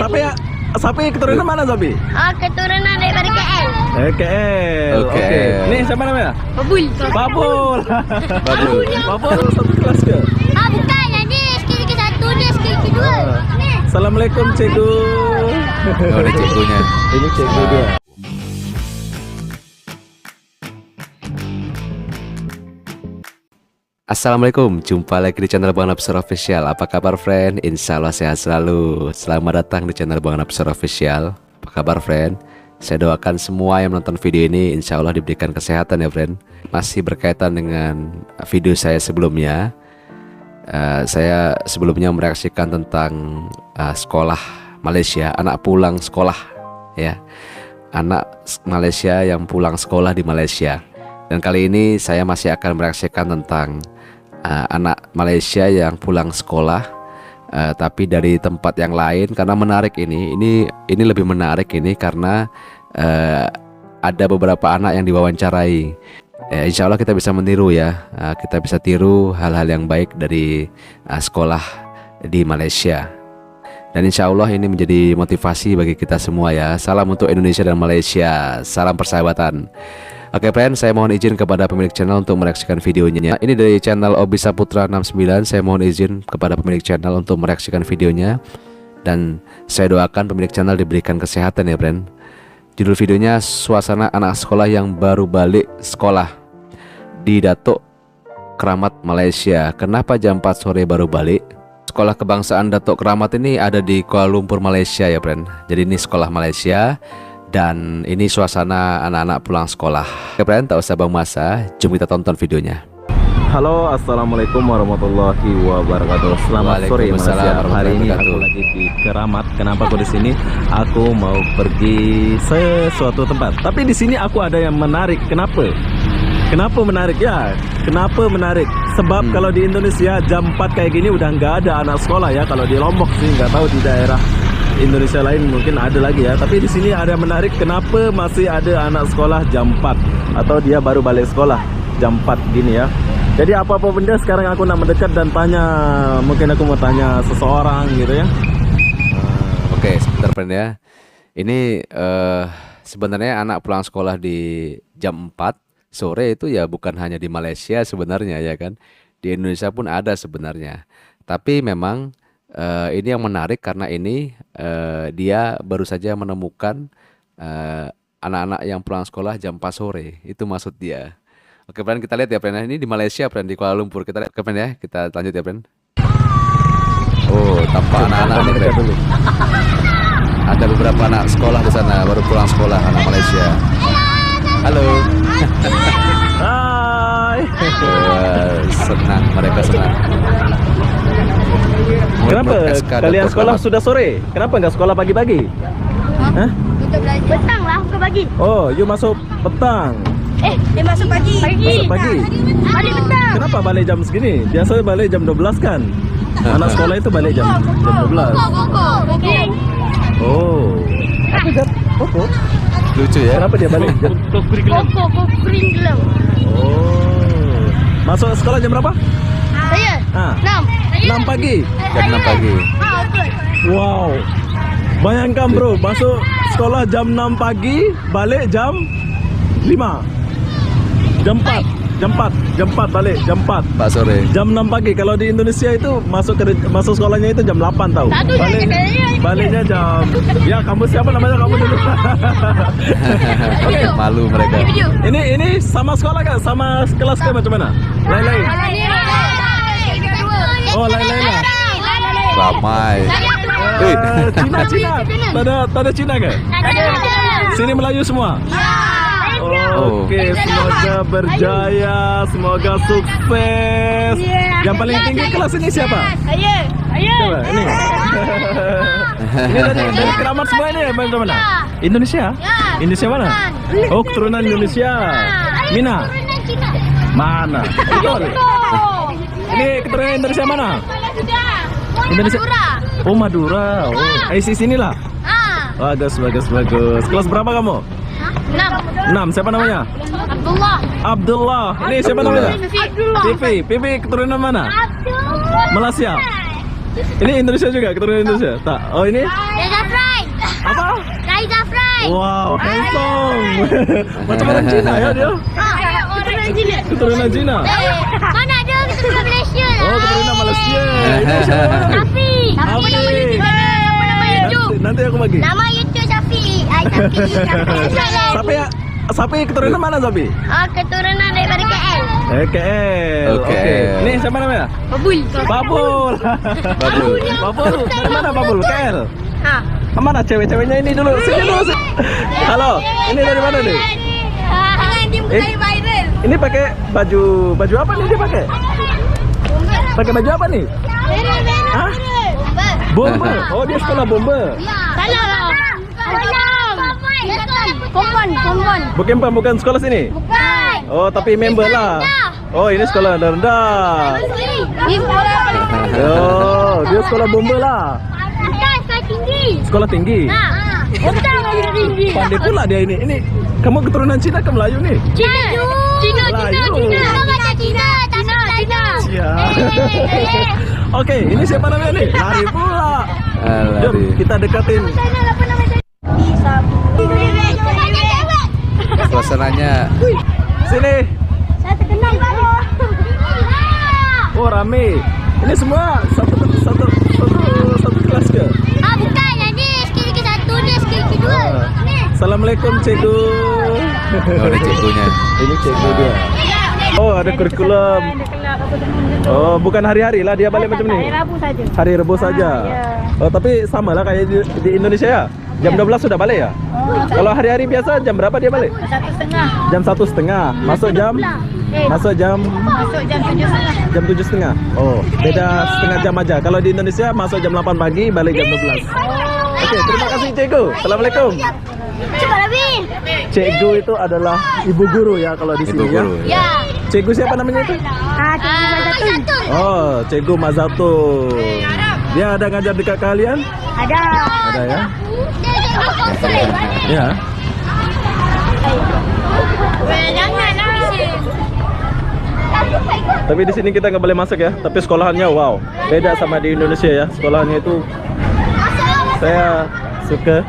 Sapi ya? Sapi keturunan mana Sapi? Oh, keturunan daripada KL. Eh, KL. Oke. Ini siapa namanya? Babul. Babul. Babul. Babul satu kelas ke? Ah, bukan. Ini skill ke satu, dia skill kedua. Ni. Assalamualaikum cikgu. Oh, ada cikgunya. Ini cikgu dia. Assalamualaikum, jumpa lagi di channel Bang Napsur Official. Apa kabar friend? Insya Allah sehat selalu. Selamat datang di channel Bang Napsur Official. Apa kabar friend? Saya doakan semua yang menonton video ini Insya Allah diberikan kesehatan ya friend. Masih berkaitan dengan video saya sebelumnya. Eh, Saya sebelumnya mereaksikan tentang eh, sekolah Malaysia Anak pulang sekolah ya. Anak Malaysia yang pulang sekolah di Malaysia. Dan kali ini saya masih akan mereaksikan tentang uh, anak Malaysia yang pulang sekolah uh, tapi dari tempat yang lain. Karena menarik ini ini ini lebih menarik ini karena uh, ada beberapa anak yang diwawancarai. Ya, Insya Allah kita bisa meniru ya. Uh, kita bisa tiru hal-hal yang baik dari uh, sekolah di Malaysia. Dan insya Allah ini menjadi motivasi bagi kita semua ya. Salam untuk Indonesia dan Malaysia. Salam persahabatan Oke friend, saya mohon izin kepada pemilik channel untuk mereaksikan videonya. Ini dari channel Obi Saputra 69. Saya mohon izin kepada pemilik channel untuk mereaksikan videonya. Dan saya doakan pemilik channel diberikan kesehatan ya friend. Judul videonya suasana anak sekolah yang baru balik sekolah di Datuk Keramat Malaysia. Kenapa jam 4 sore baru balik? Sekolah kebangsaan Datuk Keramat ini ada di Kuala Lumpur Malaysia ya friend. Jadi ini sekolah Malaysia dan ini suasana anak-anak pulang sekolah. Oke friend, tak usah bang masa, jom kita tonton videonya. Halo, assalamualaikum warahmatullahi wabarakatuh. Selamat sore Yar. Hari ini aku lagi di Keramat. Kenapa aku di sini? Aku mau pergi sesuatu tempat. Tapi di sini aku ada yang menarik. Kenapa? Kenapa menarik ya? Kenapa menarik? Sebab Hmm. kalau di Indonesia jam 4 kayak gini udah nggak ada anak sekolah ya. Kalau di Lombok sih nggak tahu di daerah Indonesia lain mungkin ada lagi ya. Tapi di sini ada yang menarik. Kenapa masih ada anak sekolah jam 4 atau dia baru balik sekolah jam 4 gini ya? Jadi apa-apa benda sekarang aku nak mendekat dan tanya mungkin aku mau tanya seseorang gitu ya. Oke, sebentar friend ya. Ini eh, sebenarnya anak pulang sekolah di jam 4 sore itu ya bukan hanya di Malaysia sebenarnya ya kan. Di Indonesia pun ada sebenarnya. Tapi memang eh, ini yang menarik karena ini eh, dia baru saja menemukan eh, anak-anak yang pulang sekolah jam 4 sore. Itu maksud dia. Oke, friend kita lihat ya, friend. Ini di Malaysia, friend, di Kuala Lumpur. Kita lihat, friend ya. Kita lanjut ya, friend. Oh, tampak anak-anak nih, friend. dulu. Ada beberapa anak sekolah di sana baru pulang sekolah anak Malaysia. Halo. Hai. Wah, senang mereka senang. Kenapa kalian sekolah sudah sore? Kenapa nggak sekolah pagi-pagi? Hah? Petang lah aku pagi. Oh, you masuk petang. Eh, dia masuk pagi. Pagi. Masuk pagi. Balik petang. Kenapa balik jam segini? Biasa balik jam 12 kan? Anak sekolah itu balik jam jam 12. Koko. Okey. Oh. Apa jam? Koko? Lucu ya. Kenapa dia balik jam? Koko, koko kering Oh. Masuk sekolah jam berapa? Saya. Ah. Enam. 6 pagi. Jam 6 pagi. Wow. Bayangkan bro, masuk sekolah jam 6 pagi, balik jam 5. Jam 4. Jam 4. Jam 4 balik, jam 4. Pak sore. Jam 6 pagi. Kalau di Indonesia itu masuk ke masuk sekolahnya itu jam 8 tahu. Balik katanya. baliknya jam Ya, kamu siapa namanya kamu dulu? Oke. Malu mereka. Ini ini sama sekolah kan? Sama kelas ke macam mana? Lain-lain. Oh, lain-lain lah. Ramai. Eh, Cina Cina. Tak ada tak ada Cina ke? Sini Melayu semua. Oh. Oke, semoga berjaya, semoga sukses. Yang paling tinggi kelas ini siapa? Ayo. Ayo. Coba, ini. ini dari, dari keramat semua ini ya, bagaimana? mana? Indonesia? Ya. Indonesia mana? Oh, keturunan Indonesia. Mina? Mana? Betul. Ini keturunan Indonesia mana? Indonesia. Oh, Madura. Oh, eh, sini lah. Ah. Bagus, bagus, bagus. Kelas berapa kamu? Enam. Enam. Siapa namanya? Abdullah. Abdullah. Ini siapa namanya? Abdullah. Pipi. Pipi keturunan mana? Abdullah. Malaysia. Ini Indonesia juga, keturunan Indonesia? Tak. Oh ini Fry. apa? Reza Fry. Wow, handsome. Macam orang Cina ya dia. Ah, orang Cina. Keturunan Cina. Eh, mana ada keturunan Malaysia lah. Oh, keturunan Malaysia. Nama nama YouTube. Nanti, aku bagi. Nama YouTube Safi. Ai Safi. Safi. Sapi ya? Sapi keturunan mana Sapi? Oh, keturunan daripada KL. Eh, KL. Oke. Ini siapa namanya? Babul. Babul. Babul. Babul. Dari mana Babul? KL. Ha. Mana cewek-ceweknya ini dulu? Sini dulu. Halo. Ini dari mana nih? Viral. Ini pakai baju baju apa nih dia pakai? Pakai baju apa nih? Hah? Bomber. Oh, dia sekolah bomber. Salah lah. Salah. Kompon, kompon. Bukan Pak, bukan sekolah sini. Bukan. Oh, tapi member lah. Oh, ini sekolah rendah. Ini sekolah paling Oh, dia sekolah bomber lah. Bukan, sekolah tinggi. Sekolah tinggi. Nah, bukan sekolah tinggi. Pandai pula dia ini. Ini kamu keturunan Cina ke Melayu nih? Cina. Cina, Cina, Cina, Oke, ini siapa namanya nih? Lari pula. Ah, Jom, kita dekatin. Suasananya Sini. Saya terkenal. Oh, rame. Ini semua satu satu satu satu kelas ke? Ah bukan, skill ke satu ni skill kedua. Ah. Assalamualaikum cikgu. Oh ini cikgunya Ini cikgu dia. Oh, ada kurikulum. Oh, bukan hari-hari lah dia balik macam ni. Rabu saja. Hari Rabu saja. Oh, tapi sama lah kayak di, di Indonesia ya. Jam 12 sudah balik ya? Kalau hari-hari biasa jam berapa dia balik? Satu setengah. Jam satu setengah. Masuk jam? Masuk jam Masuk jam tujuh setengah. jam tujuh setengah. Oh, beda setengah jam aja. Kalau di Indonesia masuk jam 8 pagi, balik jam 12. Oke, terima kasih cikgu. Assalamualaikum. Cepat lebih. Cikgu itu adalah ibu guru ya kalau di Ibu sini ya. guru Ya. Cikgu siapa namanya itu? Ah, Ah, satu. Oh, Cikgu Mazatun. Dia ada ngajar dekat kalian? Ada. Ada ya? Ya. Jangan nangis. Tapi di sini kita nggak boleh masuk ya. Tapi sekolahannya wow, beda sama di Indonesia ya. Sekolahannya itu saya suka,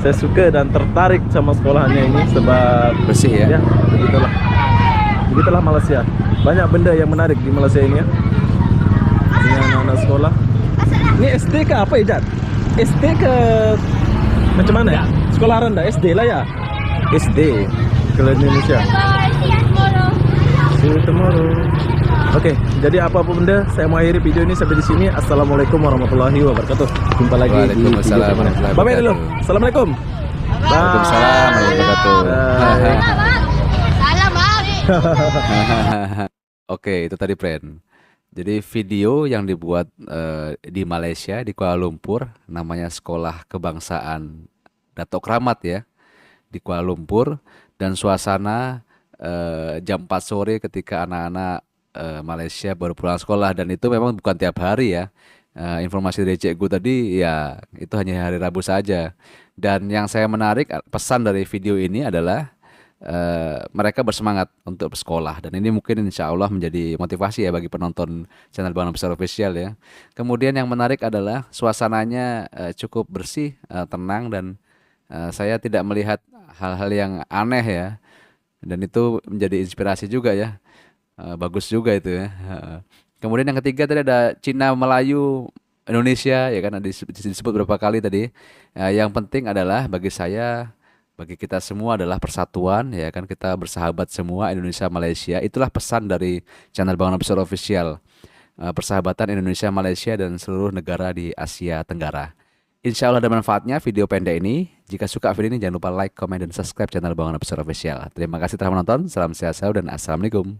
saya suka dan tertarik sama sekolahannya ini sebab Bersih ya ya begitulah, begitulah Malaysia. Banyak benda yang menarik di Malaysia ini ya. Dengan anak-anak sekolah. Ini SD ke apa Ijat? SD ke macam mana ya? Sekolah rendah SD lah ya. SD kalau di Indonesia. See you tomorrow. Oke, jadi apa pun benda, saya mau akhiri video ini sampai di sini. Assalamualaikum warahmatullahi wabarakatuh. Jumpa lagi di video warahmatullahi Bye bye dulu. Assalamualaikum. Waalaikumsalam warahmatullahi wabarakatuh. Oke, itu tadi friend. Jadi video yang dibuat eh, di Malaysia di Kuala Lumpur namanya Sekolah Kebangsaan Datuk Kramat ya di Kuala Lumpur dan suasana eh, jam 4 sore ketika anak-anak eh, Malaysia baru pulang sekolah dan itu memang bukan tiap hari ya. Eh, informasi dari cikgu tadi ya itu hanya hari Rabu saja. Dan yang saya menarik pesan dari video ini adalah eh, mereka bersemangat untuk bersekolah dan ini mungkin insya Allah menjadi motivasi ya bagi penonton channel Bang Besar Official ya. Kemudian yang menarik adalah suasananya eh, cukup bersih, eh, tenang dan eh, saya tidak melihat hal-hal yang aneh ya. Dan itu menjadi inspirasi juga ya. Eh, bagus juga itu ya. Heeh. Kemudian yang ketiga tadi ada Cina, Melayu, Indonesia ya kan disebut, disebut berapa kali tadi. Eh, yang penting adalah bagi saya bagi kita semua adalah persatuan ya kan? Kita bersahabat semua Indonesia Malaysia. Itulah pesan dari channel Bangun Besar Official Eh, persahabatan Indonesia Malaysia dan seluruh negara di Asia Tenggara. Insya Allah ada manfaatnya video pendek ini. Jika suka video ini jangan lupa like, comment, dan subscribe channel Bangun Besar Official. Terima kasih telah menonton. Salam sehat selalu dan assalamualaikum